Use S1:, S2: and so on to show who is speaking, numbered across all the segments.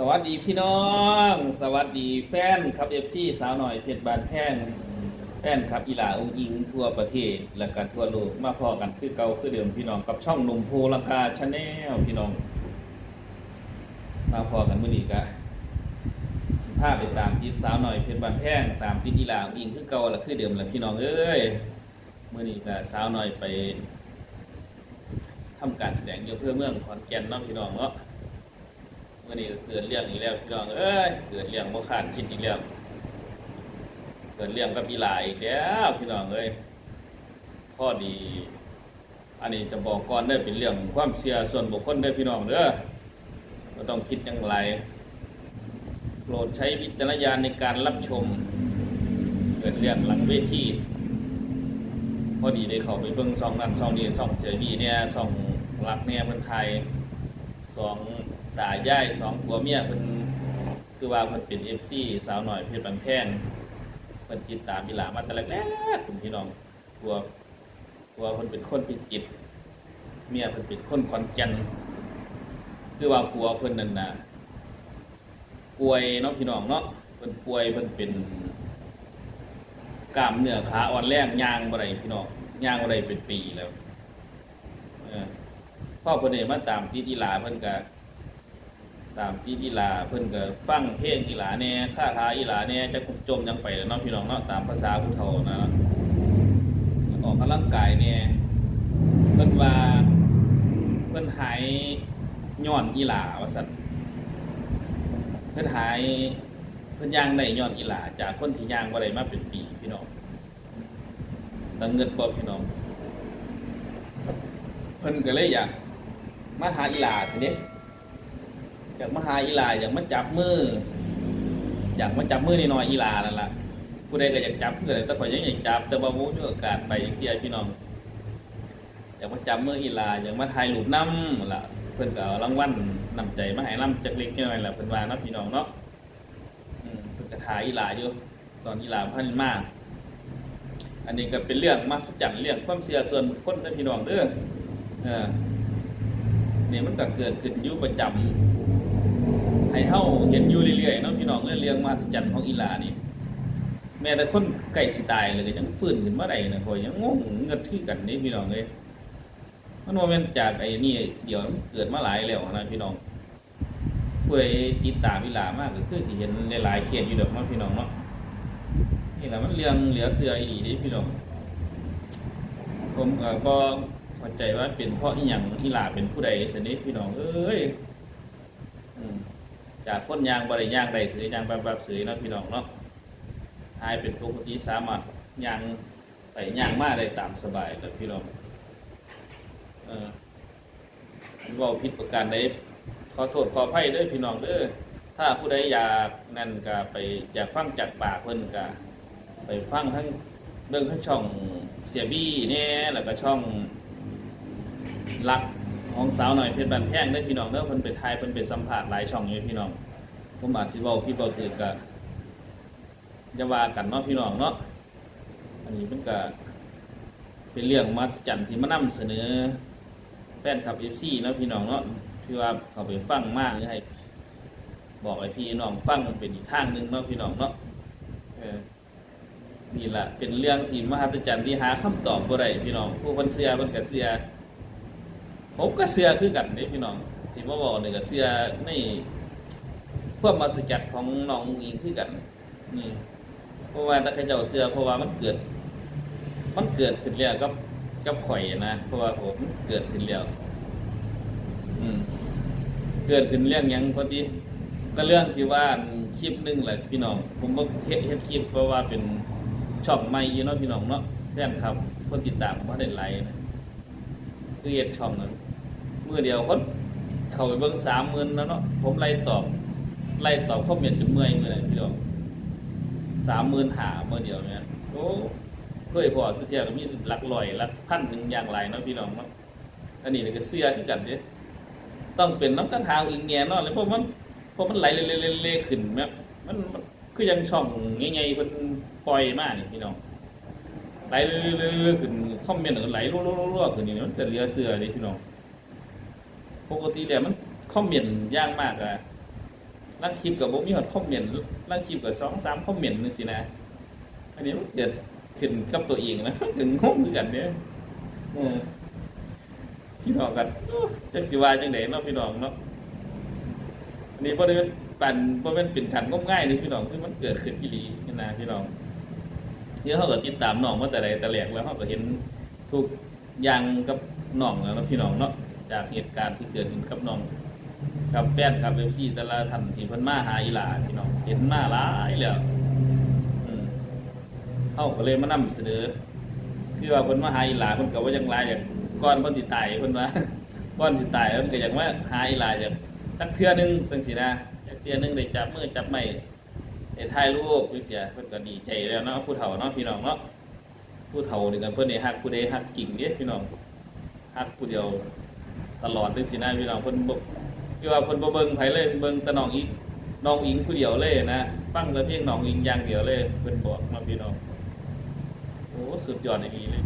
S1: สวัสดีพี่น้อง สวัสดีแฟนครับเอฟซีสาวหน่อยเพชรบานแพงแฟนครับอีหลาองค์อิงทั่วประเทศและก็ทั่วโลกมาพอกันคือเก่าคือเดิมพี่น้องกับช่องหนุ่มโพลังกาชาแนลพี่น้อง มาพอกันมื้อนี้ก็สิพาไปตามติดสาวหน่อยเพชรบานแพงตามติดอีหลาองค์อิงคือเก่าและคือเดิมและพี่น้องเอ้ยมื้อนี้ก็สาวหน่อยไปทำการแสดงอยู่เพื่อเมืองขอนแก่นเนาะพี่น้องเนาะ มื่อนี้เกิดเรื่องอีกแล้วพี่น้องเอ้ยเกิดเรื่องบ่คาดคิดอีกแล้วเกิดเรื่องกับอีหลายอีกแล้วพี่น้องเอ้ยพอดี อันนี้จะบอกก่อนเด้เป็นเรื่องความเชื่อส่วนบุคคลเด้พี่น้องเด้อบ่ต้องคิดอย่างไรโปรดใช้วิจารณญาณในการรับชม เกิดเรื่องหลังเวทีพอดีได้เข้าไปเบิ่งซองนั้นซองนี้ซองเสียบีเนี่ยซองรักเนี่ยเมืองไทยสอง ตายายสองผัวเมียเพิ่นคือว่าเพิ่นเป็นเอฟซีสาวหน่อยเพชรบันแพงเพิ่นติดตามอีหลามาแต่แรกๆคุณพี่น้องผัวผัวเพิ่นเป็นคนพิจิตเมียเพิ่นเป็นคนขอนแก่นคือว่าผัวเพิ่นนั่นน่ะป่วยเนาะพี่น้องเนาะเพิ่นป่วยเพิ่นเป็นกล้ามเนื้อขาอ่อนแรงย่างบ่ได้พี่น้องย่างบ่ได้เป็นปีแล้วพ่อเพิ่นเองมาตามติดอีหลาเพิ่นก็ ตามติดอีหลาเพิ่นก็ฟังเพลงอีหลาแน่คาถาอีหลาแน่จักจมยังไปแล้วเนาะพี่น้องเนาะตามภาษาผู้เฒ่านะออกกำลังกายแหน่เพิ่นว่าเพิ่นหายย้อนอีหลาว่าซั่นเพิ่นหายเพิ่นย่างได้ย้อนอีหลาจากคนที่ย่างบ่ได้มาเป็นปีพี่น้องตังเงินบ่พี่น้อง เพิ่นก็เลยอยากมาหาอีหลาสิเด้ อยากมาหาอีลาอยากมาจับมืออยากมาจับมือนิดหน่อยอีลานั่นล่ะผู้ใดก็อยากจับเพื่อแต่ข่อยยังอยากจับแต่บ่มีโอกาสไปเที่ยวพี่น้องอยากมาจับมืออีลาอยากมาถ่ายรูปน้ำล่ะเพิ่อนก็รางวัลนำใจมาให้นำจักเล็กน้อยล่ะเพิ่อนว่านะพี่น้องเนาะมเพิ่นก็ถ่ายอีลาอยู่ตอนอีลาพันมากอันนี้ก็เป็นเรื่องมหัศจรรย์เรื่องความเชื่อส่วนบุคคลเด้อพี่น้องเด้อเออเนี่ยมันก็เกิดขึ้นอยู่ประจำ ให้เฮาเห็นอยู่เรื่อยๆเนาะพี่น้องเรื่องเรื่องมหัศจรรย์ของอีหลานี่แม้แต่คนใกล้สิตายเลยก็ยังฟื้นขึ้นมาได้นะพอยยังงงเงิดที่กันนี่พี่น้องเอ้ยมันบ่แม่นจากไอ้นี่เดี๋ยวเกิดมาหลายแล้วนะพี่น้องผู้ใดติดตามอีหลามากก็คือสิเห็นหลายๆเคสอยู่ดอกเนาะพี่น้องเนาะนี่แหละมันเรื่องเหลือเสืออีหลีเด้พี่น้องผมก็บ่เข้าใจว่าเป็นเพราะอีหยังอีหลาเป็นผู้ใดสนิทพี่น้องเอ้ยอืม จากคนยางบริยางใดสือยางแบบแบบสือนะพี่น้องเนาะหายเป็นปกติสามารถยางไปยางมาได้ตามสบายแต่พี่น้องเอออันว่าผิดประการใดขอโทษขออภัยด้อพี่น้องเด้อถ้าผู้ใดอยากนั่นก็ไปอยากฟังจากปากเพิ่นก็ไปฟังทั้งเรื่องทั้งช่องเสียบี้เนี่ยแล้วก็ช่องรัก ของสาวหน่อยเพชรบันแพงได้พี่น้องเด้อเพิ่นไปทายเพิ่นไปสัมภาษณ์หลายช่องอยู่พี่น้องผมอาจสิเว้าพี่เว้าถือก็จะว่ากันเนาะพี่น้องเนาะอันนี้มันก็เป็นเรื่องมหัศจรรย์ที่มานํเสนอแฟนคลับ FC เนาะพี่น้องเนาะที่ว่าเขาไปฟังมากให้บอกให้พี่น้องฟังเป็นอีกทางหนึงเนาะพี่น้องเนาะเออนี่แหละเป็นเรื่องที่มหัศจรรย์ที่หาคำตอบบ่ได้พี่น้องผู้คนเสือมันก็เสือ ผมก็เสือคือกันนี่พี่น้องที่มาบอกนี่ยก็เสือในความมหัศจรรย์ของน้องอิงคือกันนี่เพราะว่าถ้าใครเจ้าเสือเพราะว่ามันเกิด มันเกิดขึ้นแล้วกับกับข่อยนะเพราะว่าผมเกิดขึ้นแล้วอืมเกิดขึ้นเรื่องยังพอดีก็เรื่องที่ว่าคลิปหนึงแหละพี่น้อง ผมบ่เฮ็ดเฮ็ดคลิปเพราะว่าเป็นช่องใหม่อยู่เนาะพี่น้องเนาะแฟนครับ คนติดตามผมได้ไลค์นะ คือเฮ็ดช่องนั้นมือเดียวคนเข้าไปเบิ่งสามหมื่นแล้วเนาะผมไล่ตอบไล่ตอบคอมเมนต์จนเมื่อยมื้อนพี่น้องสามหมื่นหาเมื่อเดียวเนี่ยโอ้เคยพอสุดเที่ยก็มีหลักร้อยหลักพันหนึ่งอย่างไรเนาะพี่น้องเนาะอันนี้นี่ก็เสื้อคือกันเด้ต้องเป็นน้ำกระทางอีกแง่เนาะเลยเพราะมันเพราะมันไหลเล่ๆๆขึ้นแบบมันมันคือยังช่องใหญ่ๆเพิ่นปล่อยมากนี่พี่น้อง ไหลเรื่อยๆขึ้นคอมเมนต์ก็ไหลรัวๆๆขึ้นนี่มันแต่เหลือเสือนี่พี่น้องปกติแล้วมันคอมเมนต์ยากมากอะลังคลิปกับบ่มีฮอดคอมเมนต์ลังคลิปกับ2 3คอมเมนต์นึงสินะอันนี้มันเกิดขึ้นกับตัวเองนะถึงงงคือกันเนี่ยพี่น้องกันจักสิวาจังไดเนาะพี่น้องเนาะอันนี้บ่ได้เป็นปั่นบ่แม่นเป็นขันงมง่ายนี่พี่น้องคือมันเกิดขึ้นอีหลีนี่นะพี่น้อง เดี๋ยวเฮาก็ติดตามน้องมาแต่ใดแต่แรกแล้วเฮาก็เห็นทุกอย่างกับน้องแล้วพี่น้องเนาะจากเหตุการณ์ที่เกิดขึ้นกับน้องกับแฟนกับ FC แต่ละท่านที่พิ่นมาหาอีหลาพี่น้องเห็นมาหลายแล้วเขาก็เลยมานำเสนอคือว่าพิ่นมาหาอีหลาเพิ่นก็ว่าจังไรอย่างก่อนเพิ่นสิตายเพิ่นว่าก่อนสิตายเพิ่นก็อย่ากมาหาอีหลาจากสักเทื่อนึงจังซี่นะจักเทื่อนึงได้จับมือจับไม้ ได้ถ่ายรูปจังซี่เพิ่นก็ดีใจแล้วเนาะผู้เฒ่าเนาะพี่น้องเนาะผู้เฒ่านี่กันเพิ่นได้ฮักผู้ใดฮักกิ่งเด้พี่น้องฮักผู้เดียวตลอดจังซี่นะพี่น้องเพิ่นบ่คือว่าเพิ่นบ่เบิ่งไผเลยเบิ่งแต่น้องอีกน้องอิงผู้เดียวเลยนะฟังแต่เพียงน้องอิงอย่างเดียวเลยเพิ่นบอกมาพี่น้องโอ้สุดยอดอย่างนี้เลย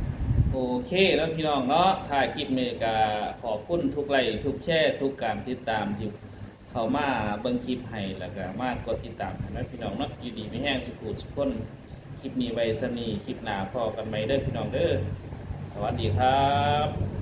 S1: โอเคแล้วพี่น้องเนาะถ่ายคลิปเมกาขอบคุณทุกไลค์ทุกแชร์ทุกการติดตามที่ เข้ามาเบิ่งคลิปให้แล้วก็มากดติดตามนะพี่น้องเนาะอยู่ดีไม่แห้งสุขุสุขคนคลิปนี้ไว้สนีคลิปหนาพอกันไหมเด้อพี่น้องเด้อสวัสดีครับ